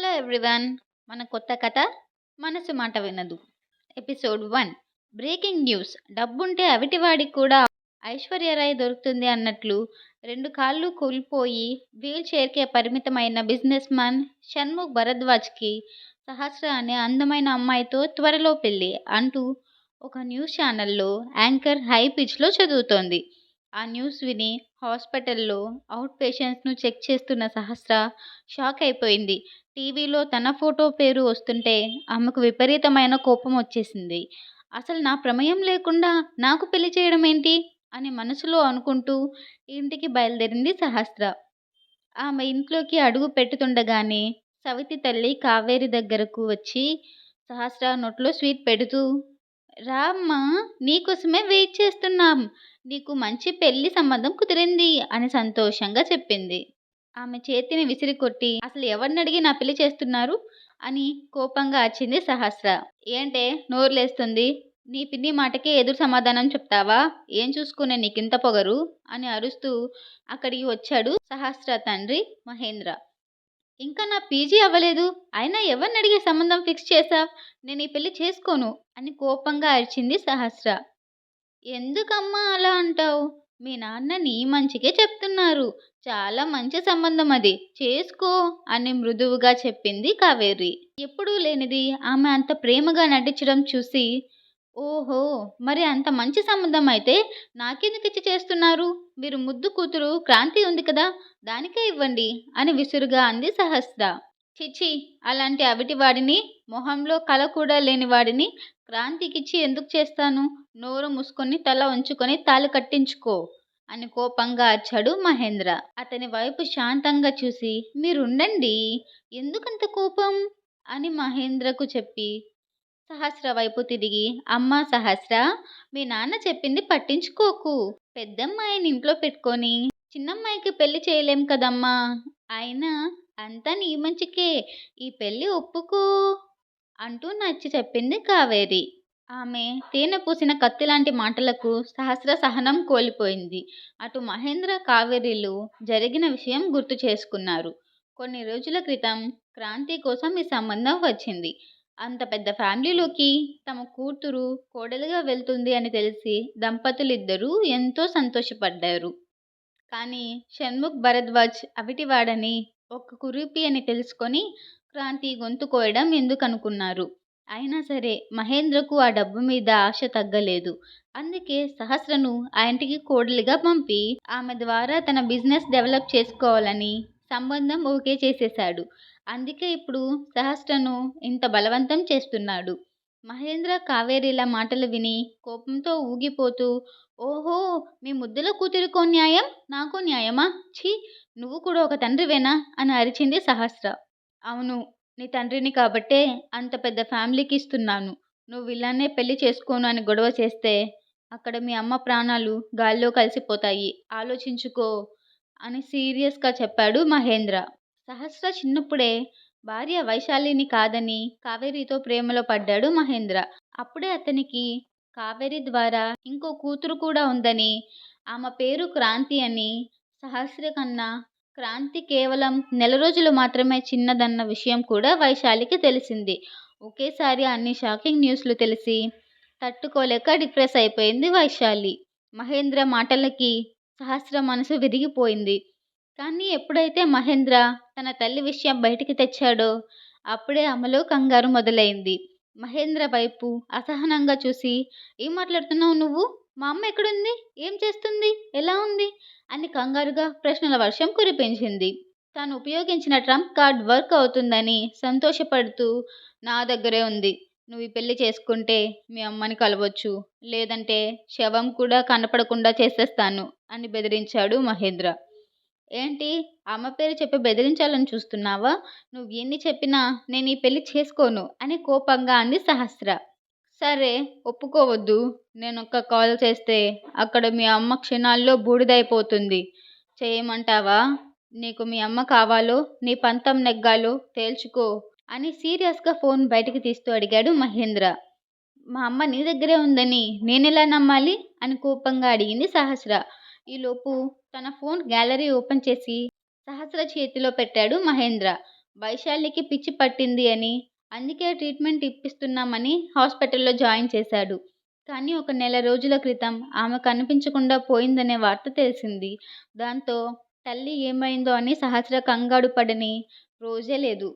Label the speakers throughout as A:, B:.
A: Hello everyone. మన కొత్త కథ మనసు మాట వినదు. Episode one. Breaking news. డబ్బుంటే అవిటివాడికి కూడా ఐశ్వర్యరాయ్ దొరుకుతుంది అన్నట్లు రెండు కాళ్ళు కూలిపోయి వీల్ చైర్కే పరిమితమైన బిజినెస్ మ్యాన్ షణ్ముఖ్ భరద్వాజ్కి సహస్ర అనే అందమైన అమ్మాయితో త్వరలో పెళ్ళి అంటూ ఒక న్యూస్ ఛానల్లో యాంకర్ హై పిచ్లో చదువుతోంది. ఆ న్యూస్ విని హాస్పిటల్లో అవుట్ పేషెంట్స్ను చెక్ చేస్తున్న సహస్ర షాక్ అయిపోయింది. టీవీలో తన ఫోటో పేరు వస్తుంటే ఆమెకు విపరీతమైన కోపం వచ్చేసింది. అసలు నా ప్రమేయం లేకుండా నాకు పెళ్ళి చేయడం ఏంటి? అని మనసులో అనుకుంటూ ఇంటికి బయలుదేరింది సహస్ర. ఆమె ఇంట్లోకి అడుగు పెట్టుతుండగానే సవితి తల్లి కావేరి దగ్గరకు వచ్చి సహస్ర నోట్లో స్వీట్ పెడుతూ రామ్మా నీకోసమే వెయిట్ చేస్తున్నాం. నీకు మంచి పెళ్ళి సంబంధం కుదిరింది అని సంతోషంగా చెప్పింది. ఆమె చేతిని విసిరి కొట్టి అసలు ఎవరిని అడిగి నా పెళ్ళి చేస్తున్నారు? అని కోపంగా వచ్చింది సహస్ర. ఏంటే నోరులేస్తుంది. నీ పిన్ని మాటకే ఎదురు సమాధానం చెప్తావా? ఏం చూసుకునే నీకింత పొగరు? అని అరుస్తూ అక్కడికి వచ్చాడు సహస్ర తండ్రి మహేంద్ర. ఇంకా నా పీజీ అవ్వలేదు. అయినా ఎవరిని అడిగే సంబంధం ఫిక్స్ చేశావు నేను ఈ పెళ్ళి చేసుకోను అని కోపంగా అరిచింది సహస్ర. ఎందుకమ్మా అలా అంటావు? మీ నాన్న నీ మంచికే చెప్తున్నారు. చాలా మంచి సంబంధం అది. చేసుకో అని మృదువుగా చెప్పింది కావేరి. ఎప్పుడూ లేనిది ఆమె అంత ప్రేమగా నటించడం చూసి ఓహో మరి అంత మంచి సంబంధం అయితే నాకెందుకు ఇచ్చి చేస్తున్నారు? మీరు ముద్దు కూతురు క్రాంతి ఉంది కదా. దానికే ఇవ్వండి అని విసురుగా అంది సహస్ర. చిచి అలాంటి అవిటి వాడిని మొహంలో కళ కూడా లేని వాడిని క్రాంతికిచ్చి ఎందుకు చేస్తాను? నోరు మూసుకొని తల ఉంచుకొని తాళి కట్టించుకో అని కోపంగా అరిచాడు మహేంద్ర. అతని వైపు శాంతంగా చూసి మీరుండండి ఎందుకంత కోపం? అని మహేంద్రకు చెప్పి సహస్ర వైపు తిరిగి అమ్మ సహస్ర మీ నాన్న చెప్పింది పట్టించుకోకు. పెద్దమ్మాయిని ఇంట్లో పెట్టుకొని చిన్నమ్మాయికి పెళ్ళి చేయలేం కదమ్మా. అయినా అంతా నీ మంచికే. ఈ పెళ్ళి ఒప్పుకో అంటూ నచ్చి చెప్పింది కావేరి. ఆమె తేనె పూసిన కత్తి లాంటి మాటలకు సహస్ర సహనం కోల్పోయింది. అటు మహేంద్ర కావేరీలు జరిగిన విషయం గుర్తు చేసుకున్నారు. కొన్ని రోజుల క్రితం క్రాంతి కోసం ఈ సంబంధం వచ్చింది. అంత పెద్ద ఫ్యామిలీలోకి తమ కూతురు కోడలుగా వెళ్తుంది అని తెలిసి దంపతులిద్దరూ ఎంతో సంతోషపడ్డారు. కానీ షణ్ముఖ్ భరద్వాజ్ అవిటివాడని ఒక్క కురూపి అని తెలుసుకొని క్రాంతి గొంతు కోయడం ఎందుకు అనుకున్నారు అయినా సరే మహేంద్రకు ఆ డబ్బు మీద ఆశ తగ్గలేదు. అందుకే సహస్రను ఆ ఇంటికి కోడలిగా పంపి ఆమె ద్వారా తన బిజినెస్ డెవలప్ చేసుకోవాలని సంబంధం ఓకే చేసేశాడు. అందుకే ఇప్పుడు సహస్రను ఇంత బలవంతం చేస్తున్నాడు. మహేంద్ర కావేరీల మాటలు విని కోపంతో ఊగిపోతూ ఓహో మీ ముద్దుల కూతురికో న్యాయం? నాకో న్యాయమా? ఛీ నువ్వు కూడా ఒక తండ్రివేనా? అని అరిచింది సహస్ర. అవును నీ తండ్రిని కాబట్టే అంత పెద్ద ఫ్యామిలీకి ఇస్తున్నాను నువ్వు ఇలానే పెళ్ళి చేసుకోను అని గొడవ చేస్తే అక్కడ మీ అమ్మ ప్రాణాలు గాల్లో కలిసిపోతాయి. ఆలోచించుకో అని సీరియస్గా చెప్పాడు మహేంద్ర. సహస్ర చిన్నప్పుడే భార్య వైశాలిని కాదని కావేరితో ప్రేమలో పడ్డాడు మహేంద్ర. అప్పుడే అతనికి కావేరి ద్వారా ఇంకో కూతురు కూడా ఉందని ఆమె పేరు క్రాంతి అని సహస్ర కన్నా క్రాంతి కేవలం నెల రోజులు మాత్రమే చిన్నదన్న విషయం కూడా వైశాలికి తెలిసింది. ఒకేసారి అన్ని షాకింగ్ న్యూస్లు తెలిసి తట్టుకోలేక డిప్రెస్ అయిపోయింది వైశాలి. మహేంద్ర మాటలకి సహస్ర మనసు విరిగిపోయింది. కానీ ఎప్పుడైతే మహేంద్ర తన తల్లి విషయం బయటికి తెచ్చాడో అప్పుడే అమలో కంగారు మొదలైంది. మహేంద్ర వైపు అసహనంగా చూసి ఏం మాట్లాడుతున్నావు నువ్వు? మా అమ్మ ఎక్కడుంది? ఏం చేస్తుంది? ఎలా ఉంది? అని కంగారుగా ప్రశ్నల వర్షం కురిపించింది. తాను ఉపయోగించిన ట్రంప్ కార్డ్ వర్క్ అవుతుందని సంతోషపడుతూ నా దగ్గరే ఉంది. నువ్వు ఈ పెళ్ళి చేసుకుంటే మీ అమ్మని కలవచ్చు. లేదంటే శవం కూడా కనపడకుండా చేసేస్తాను అని బెదిరించాడు మహేంద్ర. ఏంటి? అమ్మ పేరు చెప్పి బెదిరించాలని చూస్తున్నావా? నువ్వు ఎన్ని చెప్పినా నేను ఈ పెళ్ళి చేసుకోను అని కోపంగా అంది సహస్ర. సరే ఒప్పుకోవద్దు. నేను ఒక్క కాల్ చేస్తే అక్కడ మీ అమ్మ క్షణాల్లో బూడిదైపోతుంది. చేయమంటావా? నీకు మీ అమ్మ కావాలో నీ పంతం నెగ్గాలో తేల్చుకో అని సీరియస్గా ఫోన్ బయటికి తీస్తూ అడిగాడు మహేంద్ర. మా అమ్మ నీ దగ్గరే ఉందని నేనెలా నమ్మాలి? అని కోపంగా అడిగింది సహస్ర. ఈలోపు తన ఫోన్ గ్యాలరీ ఓపెన్ చేసి సహస్ర చేతిలో పెట్టాడు మహేంద్ర. వైశాలికి పిచ్చి పట్టింది అని అందుకే ట్రీట్మెంట్ ఇప్పిస్తున్నామని హాస్పిటల్లో జాయిన్ చేశాడు. కానీ ఒక నెల రోజుల క్రితం ఆమె కనిపించకుండా పోయిందనే వార్త తెలిసింది. దాంతో తల్లి ఏమైందో అని సహస్ర కంగాడు పడని రోజే లేదు.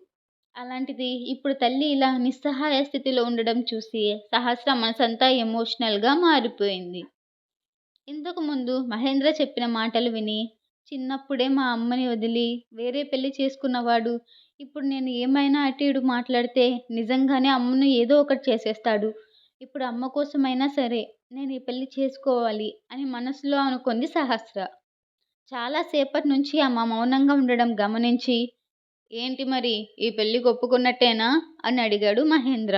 A: అలాంటిది ఇప్పుడు తల్లి ఇలా నిస్సహాయ స్థితిలో ఉండడం చూసి సహస్ర మనసంతా ఎమోషనల్గా మారిపోయింది. ఇంతకు ముందు మహేంద్ర చెప్పిన మాటలు విని చిన్నప్పుడే మా అమ్మని వదిలి వేరే పెళ్ళి చేసుకున్నవాడు. ఇప్పుడు నేను ఏమైనా అటు ఇటు మాట్లాడితే నిజంగానే అమ్మను ఏదో ఒకటి చేసేస్తాడు. ఇప్పుడు అమ్మ కోసమైనా సరే నేను ఈ పెళ్ళి చేసుకోవాలి అని మనసులో అనుకుంది సహస్ర. చాలాసేపటి నుంచి అమ్మ మౌనంగా ఉండడం గమనించి ఏంటి మరి ఈ పెళ్ళికి ఒప్పుకున్నట్టేనా? అని అడిగాడు మహేంద్ర.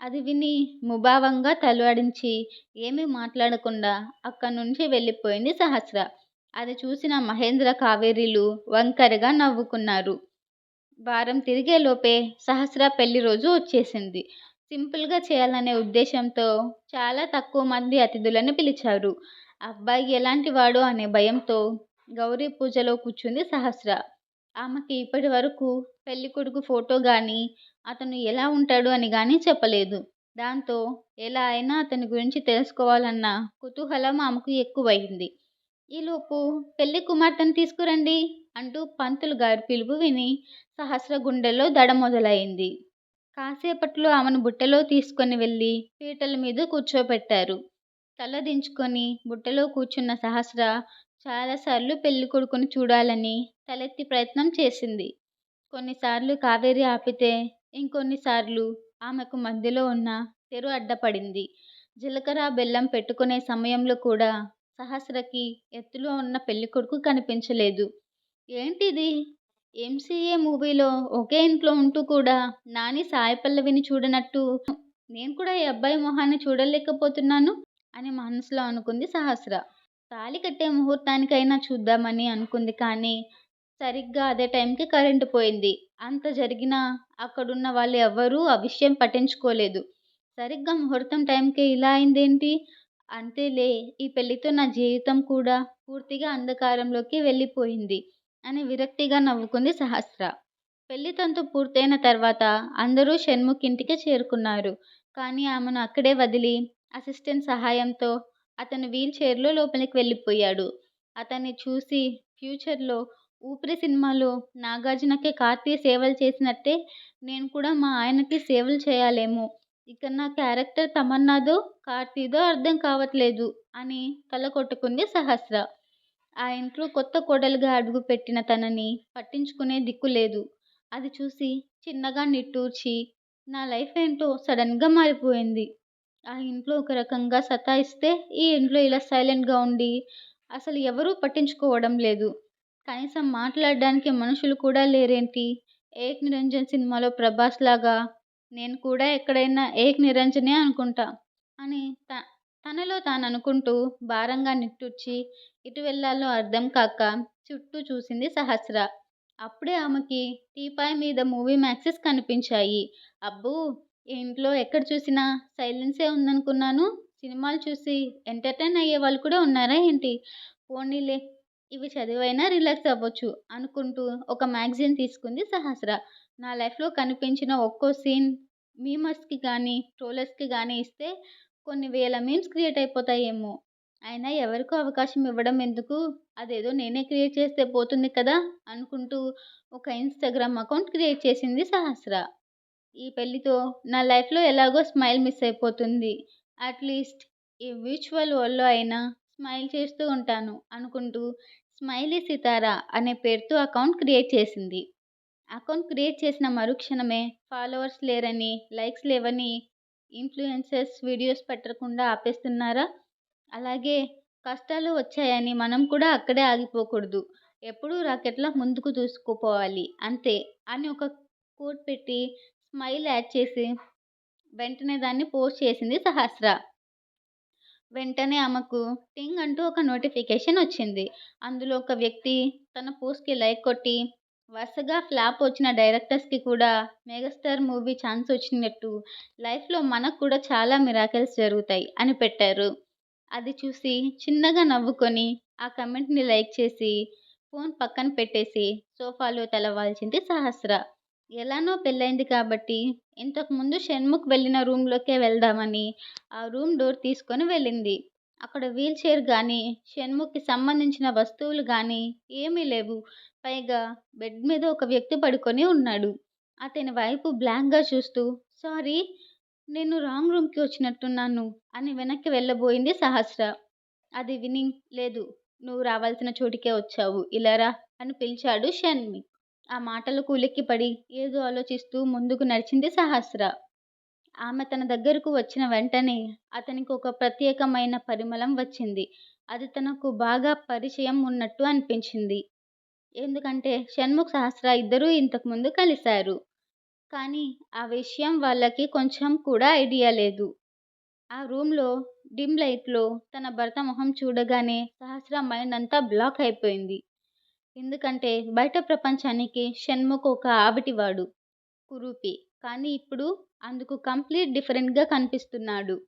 A: అది విని ముభావంగా తలవాడించి ఏమీ మాట్లాడకుండా అక్కడి నుంచి వెళ్ళిపోయింది సహస్ర. అది చూసిన మహేంద్ర కావేరీలు వంకరగా నవ్వుకున్నారు. వారం తిరిగేలోపే సహస్ర పెళ్ళి రోజు వచ్చేసింది. సింపుల్గా చేయాలనే ఉద్దేశంతో చాలా తక్కువ మంది అతిథులను పిలిచారు. అబ్బాయి ఎలాంటి వాడు అనే భయంతో గౌరీ పూజలో కూర్చుంది సహస్ర. ఆమెకి ఇప్పటి వరకు పెళ్ళి కొడుకు ఫోటో కానీ అతను ఎలా ఉంటాడు అని కానీ చెప్పలేదు. దాంతో ఎలా అయినా అతని గురించి తెలుసుకోవాలన్న కుతూహలం ఆమెకు ఎక్కువైంది ఈలోపు పెళ్ళి కుమార్తెను తీసుకురండి అంటూ పంతులు గారి పిలుపు విని సహస్ర గుండెల్లో దడ మొదలైంది. కాసేపట్లో ఆమెను బుట్టలో తీసుకొని వెళ్ళి పీటల మీద కూర్చోబెట్టారు తల దించుకొని బుట్టలో కూర్చున్న సహస్ర చాలాసార్లు పెళ్ళి కొడుకుని చూడాలని తలెత్తి ప్రయత్నం చేసింది. కొన్నిసార్లు కావేరి ఆపితే ఇంకొన్నిసార్లు ఆమెకు మధ్యలో ఉన్న తెరు అడ్డపడింది. జీలకర్ర బెల్లం పెట్టుకునే సమయంలో కూడా సహస్రకి ఎత్తులో ఉన్న పెళ్ళి కొడుకు కనిపించలేదు. ఏంటిది? ఎంసీఏ మూవీలో ఒకే ఇంట్లో ఉంటూ కూడా నాని సాయి పల్లవిని చూడనట్టు నేను కూడా ఈ అబ్బాయి మొహాన్ని చూడలేకపోతున్నాను అని మనసులో అనుకుంది సహస్ర. తాళి కట్టే ముహూర్తానికైనా చూద్దామని అనుకుంది కానీ సరిగ్గా అదే టైంకి కరెంటు పోయింది. అంత జరిగినా అక్కడున్న వాళ్ళు ఎవ్వరూ ఆ విషయం పట్టించుకోలేదు. సరిగ్గా ముహూర్తం టైంకి ఇలా అయిందేంటి? అంతేలే ఈ పెళ్ళితో నా జీవితం కూడా పూర్తిగా అంధకారంలోకి వెళ్ళిపోయింది అని విరక్తిగా నవ్వుకుంది సహస్ర. పెళ్ళి తంతు పూర్తయిన తర్వాత అందరూ షణ్ముఖింటికి చేరుకున్నారు. కానీ ఆమెను అక్కడే వదిలి అసిస్టెంట్ సహాయంతో అతను వీల్ చైర్లో లోపలికి వెళ్ళిపోయాడు. అతన్ని చూసి ఫ్యూచర్లో ఊపిరి సినిమాలో నాగార్జునకి కార్తీ సేవలు చేసినట్టే నేను కూడా మా ఆయనకి సేవలు చేయాలేమో. ఇక నా క్యారెక్టర్ తమన్నాదో కార్తీదో అర్థం కావట్లేదు అని తల కొట్టుకుంది సహస్ర. ఆ ఇంట్లో కొత్త కోడలుగా అడుగుపెట్టిన తనని పట్టించుకునే దిక్కు లేదు. అది చూసి చిన్నగా నిట్టూర్చి నా లైఫ్ ఏంటో సడన్గా మారిపోయింది. ఆ ఇంట్లో ఒక రకంగా సతాయిస్తే ఈ ఇంట్లో ఇలా సైలెంట్గా ఉండి అసలు ఎవరూ పట్టించుకోవడం లేదు. కనీసం మాట్లాడడానికి మనుషులు కూడా లేరేంటి? ఏక్ నిరంజన్ సినిమాలో ప్రభాస్ లాగా నేను కూడా ఎక్కడైనా ఏక్ నిరంజనే అనుకుంటా. అని త తనలో తాను అనుకుంటూ భారంగా నిట్టూర్చి ఇటు వెళ్ళాలో అర్థం కాక చుట్టూ చూసింది సహస్ర. అప్పుడే ఆమెకి టీపాయ్ మీద మూవీ మ్యాక్సెస్ కనిపించాయి. అబ్బో! ఇంట్లో ఎక్కడ చూసినా సైలెన్సే ఉందనుకున్నాను. సినిమాలు చూసి ఎంటర్టైన్ అయ్యే వాళ్ళు కూడా ఉన్నారా ఏంటి? పోనీలే ఇవి చదివైనా రిలాక్స్ అవ్వచ్చు అనుకుంటూ ఒక మ్యాగజైన్ తీసుకుంది సహస్ర. నా లైఫ్లో కనిపించిన ఒక్కో సీన్ మీమర్స్కి కానీ ట్రోలర్స్కి కానీ ఇస్తే కొన్ని వేల మీమ్స్ క్రియేట్ అయిపోతాయేమో. అయినా ఎవరికో అవకాశం ఇవ్వడం ఎందుకు? అదేదో నేనే క్రియేట్ చేస్తే పోతుంది కదా? అనుకుంటూ ఒక ఇన్స్టాగ్రామ్ అకౌంట్ క్రియేట్ చేసింది సహస్ర. ఈ పెళ్ళితో నా లైఫ్లో ఎలాగో స్మైల్ మిస్ అయిపోతుంది. అట్లీస్ట్ ఈ విర్చువల్ వరల్డ్లో అయినా స్మైల్ చేస్తూ ఉంటాను అనుకుంటూ స్మైలీ సితారా అనే పేరుతో అకౌంట్ క్రియేట్ చేసింది. అకౌంట్ క్రియేట్ చేసిన మరుక్షణమే ఫాలోవర్స్ లేరని లైక్స్ లేవని ఇన్ఫ్లుయెన్సర్స్ వీడియోస్ పెట్టకుండా ఆపేస్తున్నారా? అలాగే కష్టాలు వచ్చాయని మనం కూడా అక్కడే ఆగిపోకూడదు. ఎప్పుడూ రాకెట్లా ముందుకు దూసుకుపోవాలి అంతే అని ఒక కోట్ పెట్టి స్మైల్ యాడ్ చేసి వెంటనే దాన్ని పోస్ట్ చేసింది సహస్ర. వెంటనే ఆమెకు టింగ్ అంటూ ఒక నోటిఫికేషన్ వచ్చింది. అందులో ఒక వ్యక్తి తన పోస్ట్కి లైక్ కొట్టి వరుసగా ఫ్లాప్ వచ్చిన డైరెక్టర్స్కి కూడా మెగాస్టార్ మూవీ ఛాన్స్ వచ్చినట్టు లైఫ్లో మనకు కూడా చాలా మిరాకిల్స్ జరుగుతాయి అని పెట్టారు. అది చూసి చిన్నగా నవ్వుకొని ఆ కమెంట్ని లైక్ చేసి ఫోన్ పక్కన పెట్టేసి సోఫాలో తెలవాల్సింది సహస్ర. ఎలానో పెళ్ళైంది కాబట్టి ఇంతకుముందు షణ్ముఖ్ వెళ్ళిన రూమ్లోకే వెళ్దామని ఆ రూమ్ డోర్ తీసుకొని వెళ్ళింది. అక్కడ వీల్ చైర్ కానీ షణ్ముఖ్కి సంబంధించిన వస్తువులు కానీ ఏమీ లేవు. పైగా బెడ్ మీద ఒక వ్యక్తి పడుకొని ఉన్నాడు. అతని వైపు బ్లాంక్గా చూస్తూ సారీ నేను రాంగ్ రూమ్కి వచ్చినట్టున్నాను అని వెనక్కి వెళ్ళబోయింది సహస్ర. అది విని లేదు నువ్వు రావాల్సిన చోటికే వచ్చావు ఇలారా అని పిలిచాడు షణ్ముఖ్. ఆ మాటలకు ఉలిక్కిపడి ఏదో ఆలోచిస్తూ ముందుకు నడిచింది సహస్ర. ఆమె తన దగ్గరకు వచ్చిన వెంటనే అతనికి ఒక ప్రత్యేకమైన పరిమళం వచ్చింది. అది తనకు బాగా పరిచయం ఉన్నట్టు అనిపించింది. ఎందుకంటే షణ్ముఖ్ సహస్ర ఇద్దరూ ఇంతకుముందు కలిశారు. కానీ ఆ విషయం వాళ్ళకి కొంచెం కూడా ఐడియా లేదు. ఆ రూమ్లో డిమ్ లైట్లో తన భర్త మొహం చూడగానే సహస్ర మైండ్ అంతా బ్లాక్ అయిపోయింది. ఎందుకంటే బయట ప్రపంచానికి షణ్ముఖ్ ఒక ఆవిటివాడు కురూపి. కానీ ఇప్పుడు అందుకు కంప్లీట్ డిఫరెంట్గా కనిపిస్తున్నాడు.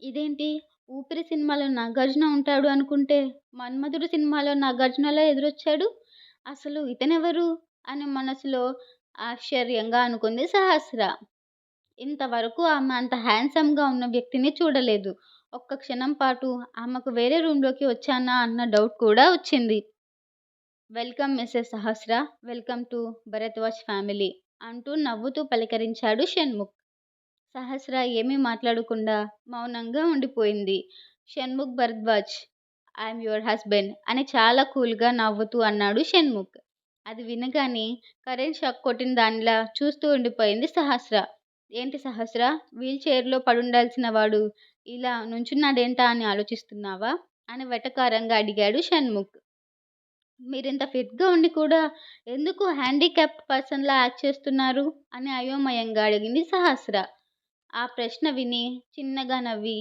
A: ఇదేంటి? ఊపిరి సినిమాలో నాగార్జున ఉంటాడు అనుకుంటే మన్మధుడు సినిమాలో నాగార్జునలా ఎదురొచ్చాడు? అసలు ఇతనెవరు? అని మనసులో ఆశ్చర్యంగా అనుకుంది సహస్ర. ఇంతవరకు ఆమె అంత హ్యాండ్సమ్గా ఉన్న వ్యక్తిని చూడలేదు. ఒక్క క్షణం పాటు ఆమెకు వేరే రూమ్లోకి వచ్చానా అన్న డౌట్ కూడా వచ్చింది. Welcome Mrs Sahasra welcome to Bharadwaj family అంటూ నవ్వుతూ పలకరించాడు షణ్ముఖ్. సహస్ర ఏమీ మాట్లాడకుండా మౌనంగా ఉండిపోయింది. Shanmukh Bharadwaj I'm your husband అని చాలా కూల్గా నవ్వుతూ అన్నాడు షణ్ముఖ్. అది వినగానే కరెంట్ షాక్ కొట్టిన దానిలా చూస్తూ ఉండిపోయింది సహస్ర. ఏంటి సహస్ర వీల్ చైర్లో పడుండాల్సిన వాడు ఇలా నుంచున్నాడేంటా అని ఆలోచిస్తున్నావా? అని వెటకారంగా అడిగాడు షణ్ముఖ్. మీరు ఇంత ఫిట్గా ఉండి కూడా ఎందుకు హ్యాండిక్యాప్డ్ పర్సన్లా యాక్ట్ చేస్తున్నారు? అని అయోమయంగా అడిగింది సహస్ర. ఆ ప్రశ్న విని చిన్నగా నవ్వి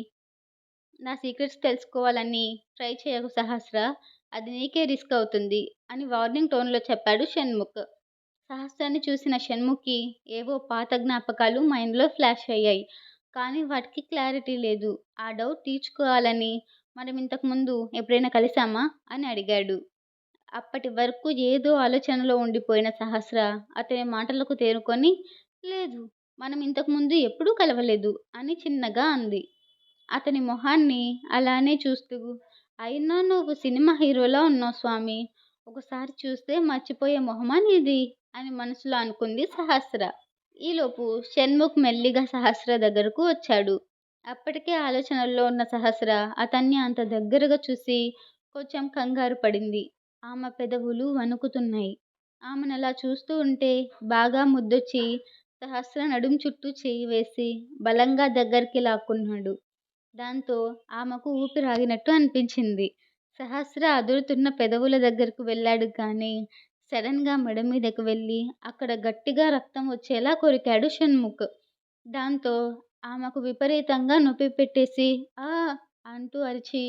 A: నా సీక్రెట్స్ తెలుసుకోవాలని ట్రై చేయకు సహస్ర అది నీకే రిస్క్ అవుతుంది అని వార్నింగ్ టోన్లో చెప్పాడు షణ్ముఖ్. సహస్రాన్ని చూసిన షణ్ముఖి ఏవో పాత జ్ఞాపకాలు మైండ్లో ఫ్లాష్ అయ్యాయి. కానీ వాటికి క్లారిటీ లేదు. ఆ డౌట్ తీర్చుకోవాలని మనం ఇంతకుముందు ఎప్పుడైనా కలిసామా? అని అడిగాడు. అప్పటి వరకు ఏదో ఆలోచనలో ఉండిపోయిన సహస్ర అతని మాటలకు తేరుకొని లేదు మనం ఇంతకుముందు ఎప్పుడూ కలవలేదు అని చిన్నగా అంది. అతని మొహాన్ని అలానే చూస్తూ అయినా నువ్వు సినిమా హీరోలా ఉన్నావు స్వామి. ఒకసారి చూస్తే మర్చిపోయే మొహమా నీది అని మనసులో అనుకుంది సహస్ర. ఈలోపు షణ్ముఖ్ మెల్లిగా సహస్ర దగ్గరకు వచ్చాడు. అప్పటికే ఆలోచనల్లో ఉన్న సహస్ర అతన్ని అంత దగ్గరగా చూసి కొంచెం కంగారు పడింది. ఆమె పెదవులు వణుకుతున్నాయి. ఆమెను అలా చూస్తూ ఉంటే బాగా ముద్దొచ్చి సహస్ర నడుం చుట్టూ చేయి వేసి బలంగా దగ్గరికి లాక్కున్నాడు. దాంతో ఆమెకు ఊపిరాగినట్టు అనిపించింది. సహస్ర అదురుతున్న పెదవుల దగ్గరకు వెళ్ళాడు కానీ సడన్గా మెడ మీదకు వెళ్ళి అక్కడ గట్టిగా రక్తం వచ్చేలా కొరికాడు షణ్ముఖ్. దాంతో ఆమెకు విపరీతంగా నొప్పి పెట్టేసి ఆ! అంటూ అరిచి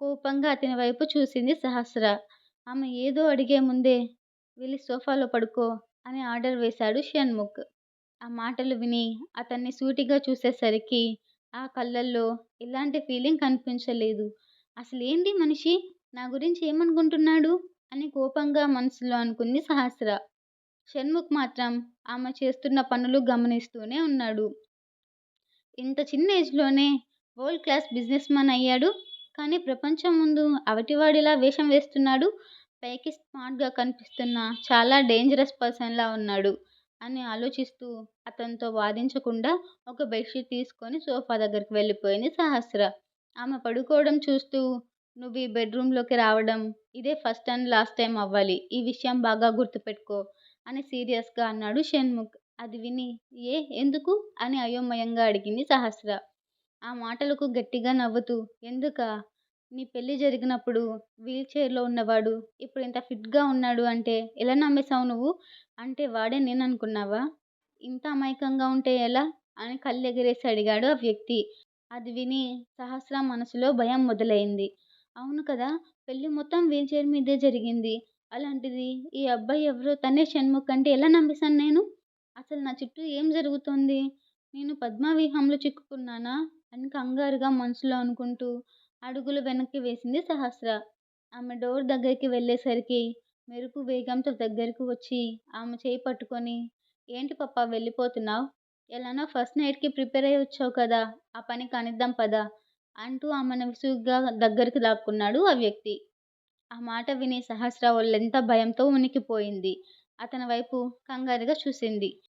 A: కోపంగా అతని వైపు చూసింది సహస్ర. ఆమె ఏదో అడిగే ముందే వెళ్ళి సోఫాలో పడుకో అని ఆర్డర్ వేశాడు షణ్ముఖ్. ఆ మాటలు విని అతన్ని సూటిగా చూసేసరికి ఆ కళ్ళల్లో ఎలాంటి ఫీలింగ్ కనిపించలేదు. అసలు ఏంటి మనిషి? నా గురించి ఏమనుకుంటున్నాడు? అని కోపంగా మనసులో అనుకుంది సహస్ర. షణ్ముఖ్ మాత్రం ఆమె చేస్తున్న పనులు గమనిస్తూనే ఉన్నాడు. ఇంత చిన్న ఏజ్లోనే వరల్డ్ క్లాస్ బిజినెస్ మ్యాన్ అయ్యాడు? కానీ ప్రపంచం ముందు అవటివాడిలా వేషం వేస్తున్నాడు. పైకి స్మార్ట్గా కనిపిస్తున్న చాలా డేంజరస్ పర్సన్లా ఉన్నాడు అని ఆలోచిస్తూ అతనితో వాదించకుండా ఒక బెడ్షీట్ తీసుకొని సోఫా దగ్గరికి వెళ్ళిపోయింది సహస్ర. ఆమె పడుకోవడం చూస్తూ నువ్వు ఈ బెడ్రూమ్లోకి రావడం ఇదే ఫస్ట్ అండ్ లాస్ట్ టైం అవ్వాలి ఈ విషయం బాగా గుర్తుపెట్టుకో అని సీరియస్గా అన్నాడు షణ్ముఖ్. అది విని ఏ ఎందుకు? అని అయోమయంగా అడిగింది సహస్ర. ఆ మాటలకు గట్టిగా నవ్వుతూ ఎందుకా? నీ పెళ్ళి జరిగినప్పుడు వీల్చైర్లో ఉన్నవాడు ఇప్పుడు ఇంత ఫిట్గా ఉన్నాడు అంటే ఎలా నమ్మేశావు నువ్వు? అంటే వాడే నేను అనుకున్నావా ఇంత అమాయకంగా ఉంటే ఎలా? అని కళ్ళు ఎగరేసి అడిగాడు ఆ వ్యక్తి. అది విని సహస్ర మనసులో భయం మొదలైంది. అవును కదా పెళ్ళి మొత్తం వీల్ చైర్ మీదే జరిగింది. అలాంటిది ఈ అబ్బాయి ఎవరో తనే షణ్ముఖ్ అంటే ఎలా నమ్మేశాను నేను? అసలు నా చుట్టూ ఏం జరుగుతోంది? నేను పద్మవ్యూహంలో చిక్కుకున్నానా? అని కంగారుగా మనసులో అనుకుంటూ అడుగులు వెనక్కి వేసింది సహస్ర. ఆమె డోర్ దగ్గరికి వెళ్ళేసరికి మెరుపు వేగంతో దగ్గరకు వచ్చి ఆమె చేయి పట్టుకొని ఏంటి పప్పా వెళ్ళిపోతున్నావు? ఎలానో ఫస్ట్ నైట్కి ప్రిపేర్ అయ్యి వచ్చావు కదా ఆ పని కానిద్దాం పదా అంటూ ఆమెను విసుగ్గా దగ్గరికి లాక్కున్నాడు ఆ వ్యక్తి. ఆ మాట విని సహస్ర ఒళ్ళెంత భయంతో ఉనికిపోయింది. అతని వైపు కంగారుగా చూసింది.